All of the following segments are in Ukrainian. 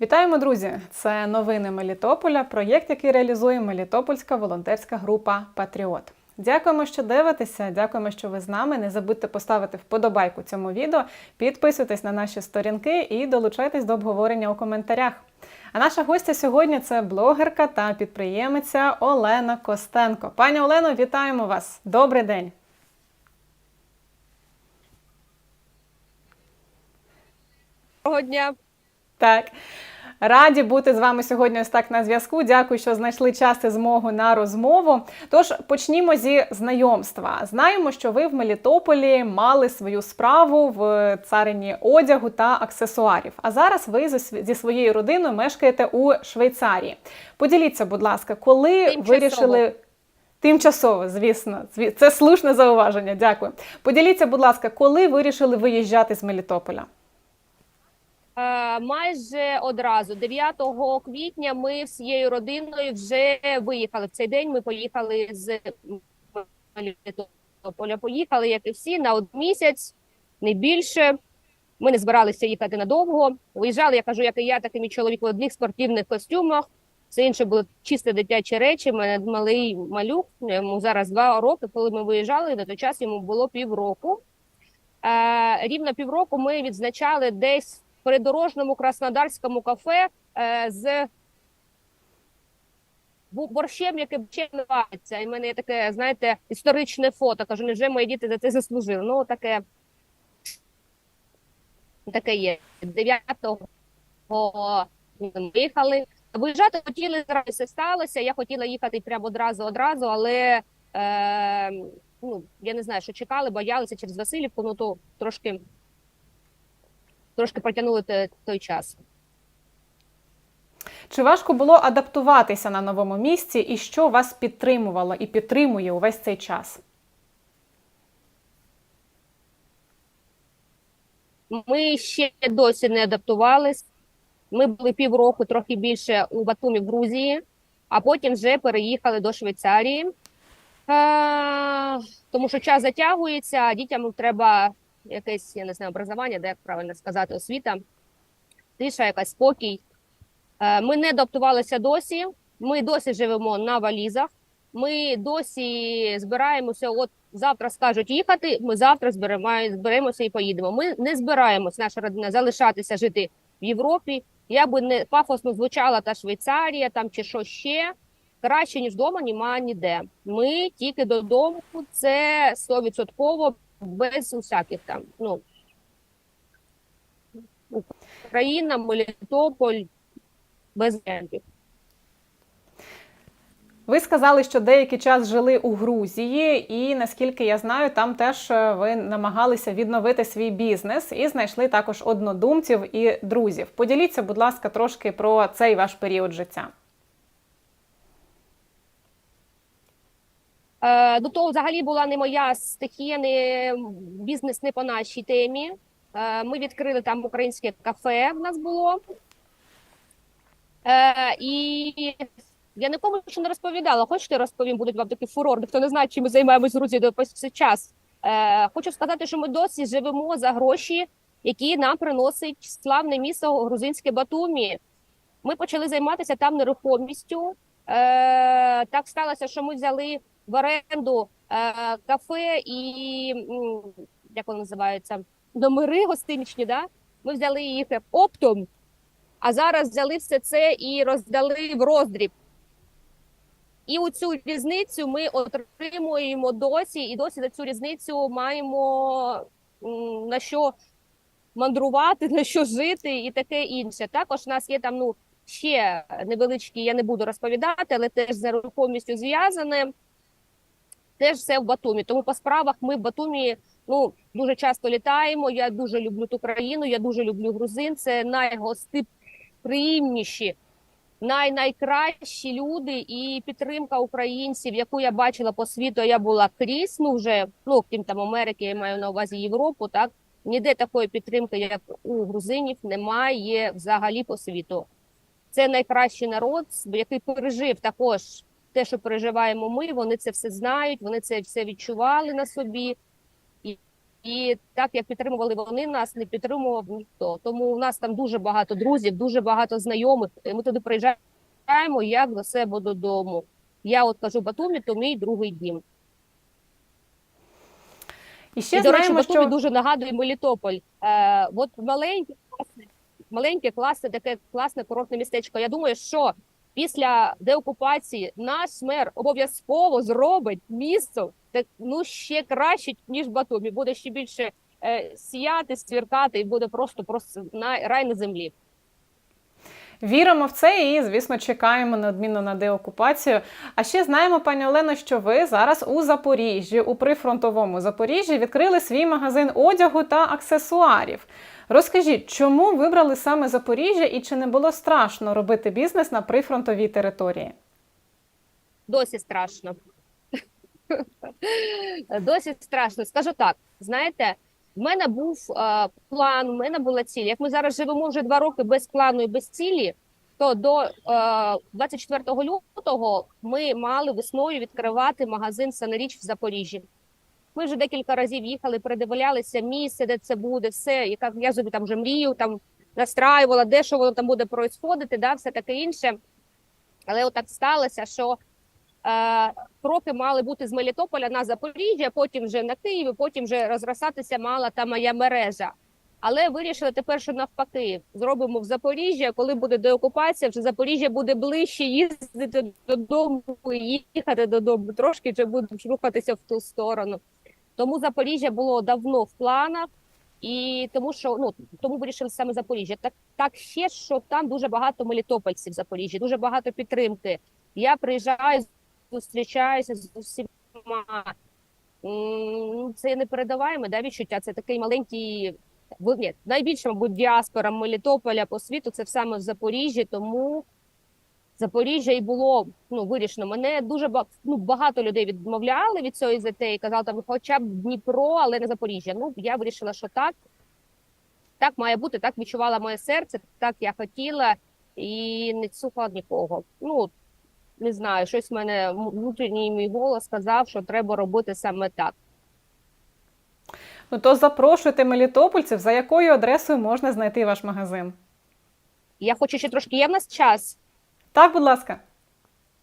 Вітаємо, друзі! Це новини Мелітополя, проєкт, який реалізує Мелітопольська волонтерська група Патріот. Дякуємо, що дивитеся. Дякуємо, що ви з нами. Не забудьте поставити вподобайку цьому відео, підписуйтесь на наші сторінки і долучайтесь до обговорення у коментарях. А наша гостя сьогодні це блогерка та підприємиця Олена Костенко. Пані Олено, вітаємо вас! Добрий день! Доброго дня. Так. Раді бути з вами сьогодні ось так на зв'язку. Дякую, що знайшли час і змогу на розмову. Тож почнімо зі знайомства. Знаємо, що ви в Мелітополі мали свою справу в царині одягу та аксесуарів. А зараз ви зі- своєю родиною мешкаєте у Швейцарії. Поділіться, будь ласка, коли Тимчасово. вирішили. Тимчасово, звісно, це слушне зауваження. Дякую. Поділіться, будь ласка, коли вирішили виїжджати з Мелітополя? Е, Майже одразу, 9 квітня, ми всією родиною вже виїхали. В цей день ми поїхали з Мелітополя. Поїхали, як і всі, на один місяць, не більше. Ми не збиралися їхати надовго. Виїжджали, я кажу, як і я, так і мій чоловік в одних спортивних костюмах. Все інше було чисто дитячі речі. Мене малий малюк, йому зараз два роки. Коли ми виїжджали, на той час йому було півроку. Е, рівно півроку ми відзначали десь придорожному краснодарському кафе е, з борщем, яке ще називається. І в мене є таке, знаєте, історичне фото. Кажу, невже мої діти за це заслужили? Ну, таке, таке є. 9-го виїхали. Виїжджати хотіли, зразу все сталося. Я хотіла їхати прямо одразу одразу, але е, ну, я не знаю, що чекали, боялися через Васильівку, ну то трошки, трошки протягнули той час. Чи важко було адаптуватися на новому місці, і що вас підтримувало і підтримує увесь цей час? Ми ще досі не адаптувались. Ми були півроку, трохи більше у Батумі в Грузії, а потім вже переїхали до Швейцарії. Тому що час затягується, а дітям треба якесь, я не знаю, образування, де як правильно сказати, освіта, тиша, якась спокій. Е, ми не адаптувалися досі. Ми досі живемо на валізах. Ми досі збираємося. От завтра скажуть їхати. Ми завтра зберемо, зберемося і поїдемо. Ми не збираємось, наша родина, залишатися жити в Європі. Я би не пафосно звучала та Швейцарія там чи що ще. Краще ніж вдома, нема ніде. Ми тільки додому. Це стовідсотково без усяких там. Ну Україна, Мелітополь, без варіантів. Ви сказали, що деякий час жили у Грузії, і наскільки я знаю, там теж е, ви намагалися відновити свій бізнес і знайшли також однодумців і друзів. Поділіться, будь ласка, трошки про цей ваш період життя. До того взагалі була не моя стихія, не бізнес не по нашій темі. Е, ми відкрили там українське кафе. В нас було. Е, і я нікому ще не розповідала. Хочете, розповім, будуть вам такі фурор. Ніхто не знає, чим ми займаємось в Грузії до час. Е, хочу сказати, що ми досі живемо за гроші, які нам приносить славне місто грузинське Батумі. Ми почали займатися там нерухомістю. Е, так сталося, що ми взяли в оренду е, кафе і як воно називається номери гостиничні. Да? Ми взяли їх оптом, а зараз взяли все це і роздали в роздріб. І у цю різницю ми отримуємо досі, і досі за цю різницю маємо на що мандрувати, на що жити і таке інше. Також у нас є там ну ще невеличкі, я не буду розповідати, але теж з нерухомістю зв'язане. Теж все в Батумі. Тому по справах ми в Батумі ну дуже часто літаємо. Я дуже люблю ту країну, я дуже люблю грузин. Це найгостеприємніші, най найкращі люди і підтримка українців, яку я бачила по світу. Я була крізь, ну вже ну крім там Америки, я маю на увазі Європу. Так ніде такої підтримки, як у грузинів, немає взагалі по світу. Це найкращий народ, який пережив також те, що переживаємо ми. Вони це все знають, вони це все відчували на собі. І і так як підтримували вони нас, не підтримував ніхто. Тому у нас там дуже багато друзів, дуже багато знайомих. І Ми туди приїжджаємо як до себе додому. Я от кажу Батумі, то мій другий дім. І ще і, до речі, Батумі що дуже нагадує Мелітополь. Е, от маленьке, класне, маленьке, класне, таке класне курортне містечко. Я думаю, що після деокупації наш мер обов'язково зробить місто так, ну, ще краще, ніж Батумі. Буде ще більше е, сіяти, свіркати, і буде просто, просто на, рай на землі. Віримо в це і, звісно, чекаємо неодмінно на деокупацію. А ще знаємо, пані Олено, що ви зараз у Запоріжжі, у прифронтовому Запоріжжі, відкрили свій магазин одягу та аксесуарів. Розкажіть, чому вибрали саме Запоріжжя і чи не було страшно робити бізнес на прифронтовій території? Досі страшно. Досі страшно. Скажу так: знаєте, в мене був е, план, в мене була ціль. Як ми зараз живемо вже два роки без плану і без цілі, то до е, 24 лютого ми мали весною відкривати магазин Санеріч в Запоріжжі. Ми вже декілька разів їхали, передивлялися місце, де це буде, все. Яка я собі там вже мрію, там настраювала, де що воно там буде происходити, да, все таке інше. Але отак сталося, що е, кроки мали бути з Мелітополя на Запоріжжя, потім вже на Київ, потім вже розростатися мала та моя мережа. Але вирішили тепер, що навпаки, зробимо в Запоріжжя. Коли буде деокупація, вже Запоріжжя буде ближче їздити додому, їхати додому. Трошки вже будемо рухатися в ту сторону. Тому Запоріжжя було давно в планах, і тому що ну тому вирішили саме Запоріжжя. Так так ще що там дуже багато мелітопольців в Запоріжжі, дуже багато підтримки. Я приїжджаю, зустрічаюся з усіма. Це не передаваємо да, відчуття. Це такий маленький ні, найбільша, мабуть, діаспора Мелітополя по світу це саме в Запоріжжі, тому Запоріжжя і було ну вирішено. Мене дуже ну, багато людей відмовляли від цієї затеї, казали там, хоча б Дніпро, але не Запоріжжя. Ну я вирішила, що так. Так має бути, так відчувала моє серце, так я хотіла і не слухала нікого. Ну не знаю, щось в мене внутрішній мій голос сказав, що треба робити саме так. Ну то запрошуйте мелітопольців, за якою адресою можна знайти ваш магазин. Я хочу ще трошки. Є в нас час. Так, будь ласка.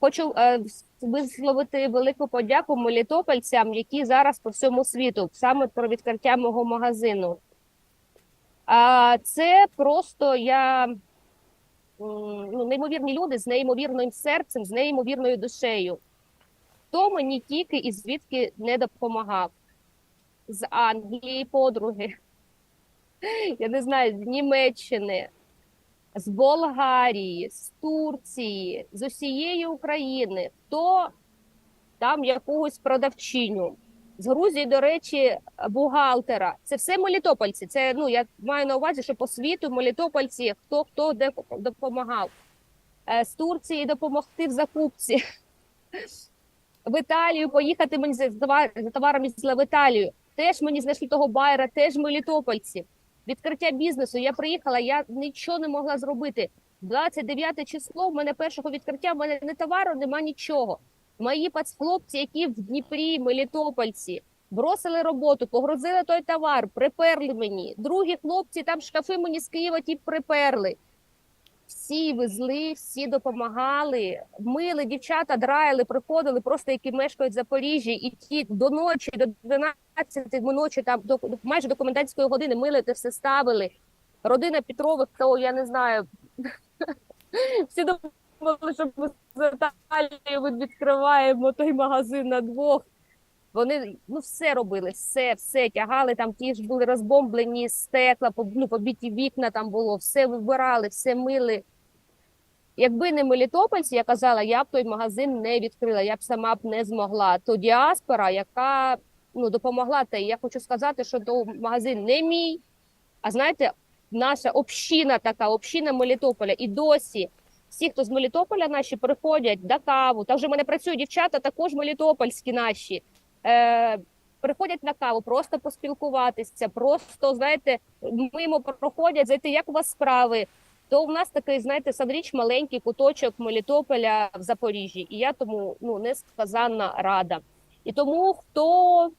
Хочу е, висловити велику подяку мелітопольцям, які зараз по всьому світу, саме про відкриття мого магазину. А це просто я ну, неймовірні люди з неймовірним серцем, з неймовірною душею. Хто мені тільки і звідки не допомагав? З Англії подруги, я не знаю, з Німеччини, з Болгарії, з Турції, з усієї України, хто там якогось продавчиню. З Грузії, до речі, бухгалтера. Це все мелітопольці. Це ну я маю на увазі, що по світу мелітопольці хто хто де допомагав. Е, З Турції допомогти в закупці. В Італію поїхати мені за товарами в Італію. Теж мені знайшли того байера, теж мелітопольці відкриття бізнесу. Я приїхала, я нічого не могла зробити. 29 число в мене першого відкриття, в мене не товару, нема нічого. Мої пацхлопці, які в Дніпрі, Мелітопольці, бросили роботу, погрузили той товар, приперли мені. Другі хлопці там шкафи мені з Києва ті приперли. Всі везли, всі допомагали, мили дівчата, драїли, приходили, просто які мешкають в Запоріжжі, і ті до ночі, до 12 ночі, там до майже до комендантської години мили те все ставили. Родина Петрових, то я не знаю. Всі думали, що ми з Наталією відкриваємо той магазин на двох. Вони ну все робили, все, все тягали там. Ті ж були розбомблені стекла, ну, побиті вікна там було, все вибирали, все мили. Якби не мелітопольці, я казала, я б той магазин не відкрила, я б сама б не змогла. То діаспора, яка ну допомогла, й я хочу сказати, що то магазин не мій. А знаєте, наша община така, община Мелітополя, і досі всі, хто з Мелітополя наші приходять до каву. Та вже в мене працюють дівчата, також мелітопольські наші. Е, приходять на каву, просто поспілкуватися, просто знаєте, мимо проходять, зайти, як у вас справи. То в нас такий, знаєте, садріч маленький куточок Мелітополя в Запоріжжі, і я тому ну несказанно рада. І тому хто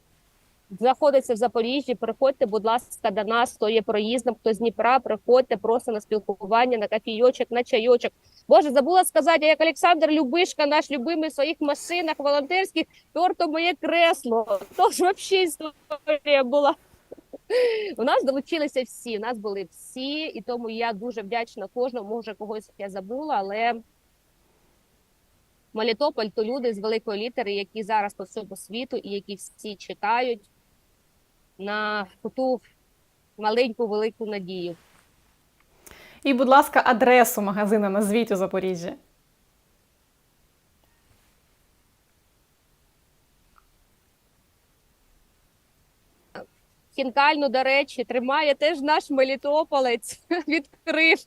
знаходиться в Запоріжжі, приходьте, будь ласка, до нас, хто є проїздом, хто з Дніпра, приходьте просто на спілкування, на кофійочок, на чайочок. Боже, забула сказати, як Олександр Любишка, наш любимий в своїх машинах волонтерських, торто моє кресло. Тож взагалі історія була. У нас долучилися всі, у нас були всі, і тому я дуже вдячна кожному. Може, когось я забула, але Мелітополь то люди з великої літери, які зараз по всьому світу, і які всі чекають на ту маленьку велику надію. І, будь ласка, адресу магазину назвіть у Запоріжжі. Хінкальну, до речі, тримає теж наш Мелітополець відкрив.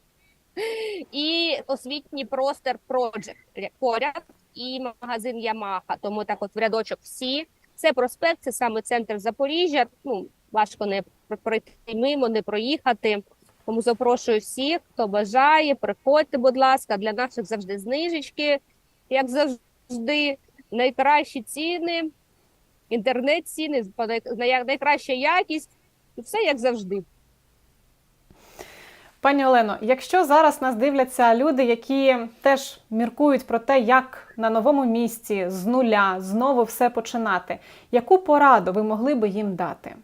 І освітній простір Project поряд, і магазин Ямаха. Тому так, от в рядочок всі. Це проспект, це саме центр Запоріжжя. Ну важко не пройти мимо, не проїхати. Тому запрошую всіх, хто бажає, приходьте, будь ласка, для наших завжди знижечки, як завжди, найкращі ціни, інтернет-ціни, най- найкраща якість, все як завжди. Пані Олено, якщо зараз нас дивляться люди, які теж міркують про те, як на новому місці з нуля знову все починати, яку пораду ви могли би їм дати?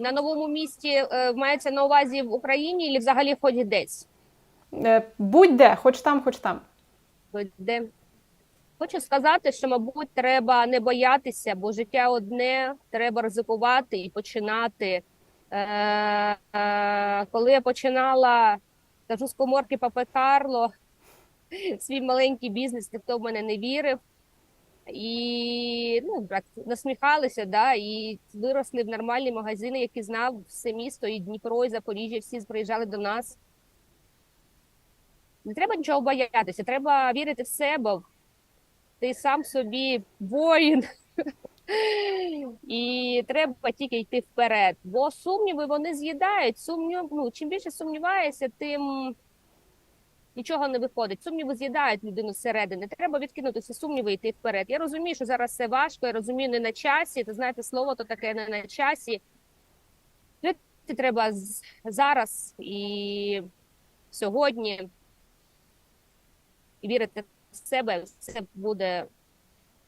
На новому місці е, мається на увазі в Україні чи взагалі хоч десь? Е, Будь-де, хоч там, хоч там. Де? Хочу сказати, що, мабуть, треба не боятися, бо життя одне, треба ризикувати і починати. Е, е, коли я починала, кажу, з коморки Папе Карло, свій маленький бізнес, ніхто в мене не вірив. І ну, так, насміхалися, да, і виросли в нормальні магазини, які знав все місто, і Дніпро, і Запоріжжя, всі приїжджали до нас. Не треба нічого боятися, треба вірити в себе. Ти сам собі воїн. І треба тільки йти вперед. Бо сумніви вони з'їдають. Сумнів, ну, чим більше сумніваєшся, тим нічого не виходить. Сумніви з'їдають людину зсередини. Треба відкинути всі сумніви і йти вперед. Я розумію, що зараз все важко, я розумію, не на часі. Ти знаєте, слово то таке не на часі. Жити треба зараз і сьогодні. І вірити в себе, все буде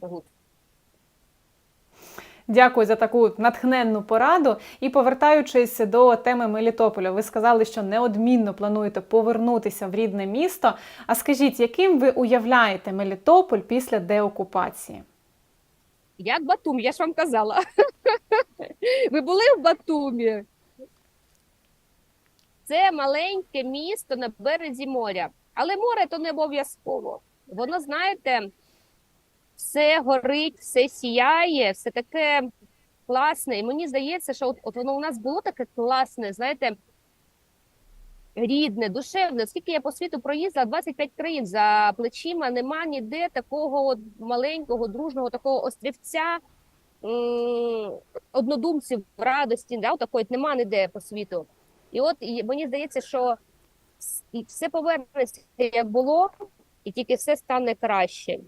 гуд. Дякую за таку натхненну пораду. І повертаючись до теми Мелітополя, ви сказали, що неодмінно плануєте повернутися в рідне місто. А скажіть, яким ви уявляєте Мелітополь після деокупації? Як Батум, я ж вам казала. Ви були в Батумі? Це маленьке місто на березі моря. Але море то не обов'язково. Воно, знаєте, все горить, все сіяє, все таке класне. І мені здається, що от, от воно у нас було таке класне, знаєте, рідне, душевне. Скільки я по світу проїздила, 25 країн за плечима, нема ніде такого от маленького, дружного, такого острівця однодумців радості, да, такої нема ніде по світу. І от і мені здається, що все повернеться, як було, і тільки все стане краще.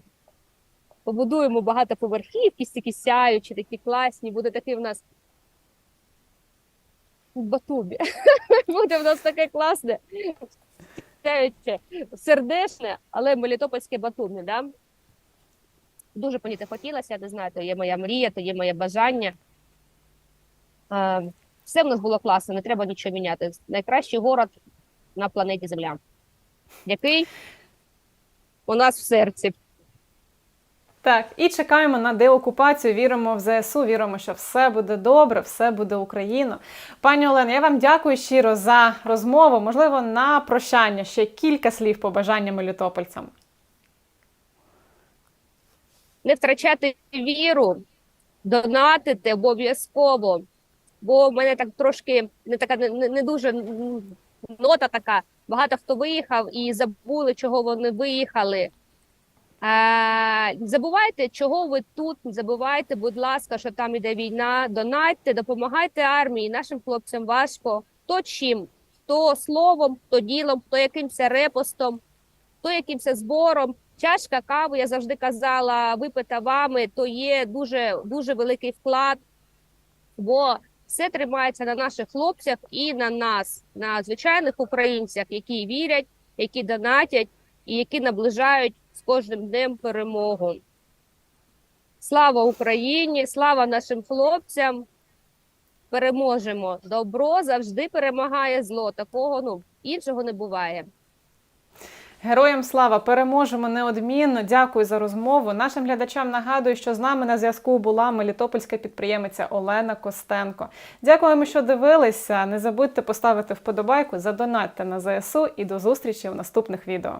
Побудуємо багатоповерхівки, такі сяючі, такі класні, буде такий в нас в Батумі. Буде в нас таке класне, сердечне, але мелітопольське Батумі, да? Дуже мені це хотілося, я не знаю, то є моя мрія, то є моє бажання. Все в нас було класно, не треба нічого міняти. Найкращий город на планеті Земля. Який у нас в серці. Так, і чекаємо на деокупацію. Віримо в ЗСУ, віримо, що все буде добре, все буде Україна. Пані Олено, я вам дякую щиро за розмову. Можливо, на прощання ще кілька слів побажання мелітопольцям. не втрачати віру, донатити обов'язково. Бо в мене так трошки не така не, не дуже нота така. Багато хто виїхав і забули, чого вони виїхали. Забувайте, чого ви тут. Забувайте, будь ласка, що там іде війна. Донатьте, допомагайте армії. Нашим хлопцям важко. Хто чим, хто словом, хто ділом, хто якимось репостом, хто якимось збором. чашка кави, я завжди казала, випита вами, то є дуже, дуже великий вклад, бо все тримається на наших хлопцях і на нас, на звичайних українцях, які вірять, які донатять і які наближають з кожним днем перемогу. Слава Україні! Слава нашим хлопцям! Переможемо! Добро завжди перемагає зло. Такого ну іншого не буває. Героям слава переможемо неодмінно. Дякую за розмову. Нашим глядачам нагадую, що з нами на зв'язку була мелітопольська підприємиця Олена Костенко. Дякуємо, що дивилися. Не забудьте поставити вподобайку, задонатьте на ЗСУ і до зустрічі в наступних відео.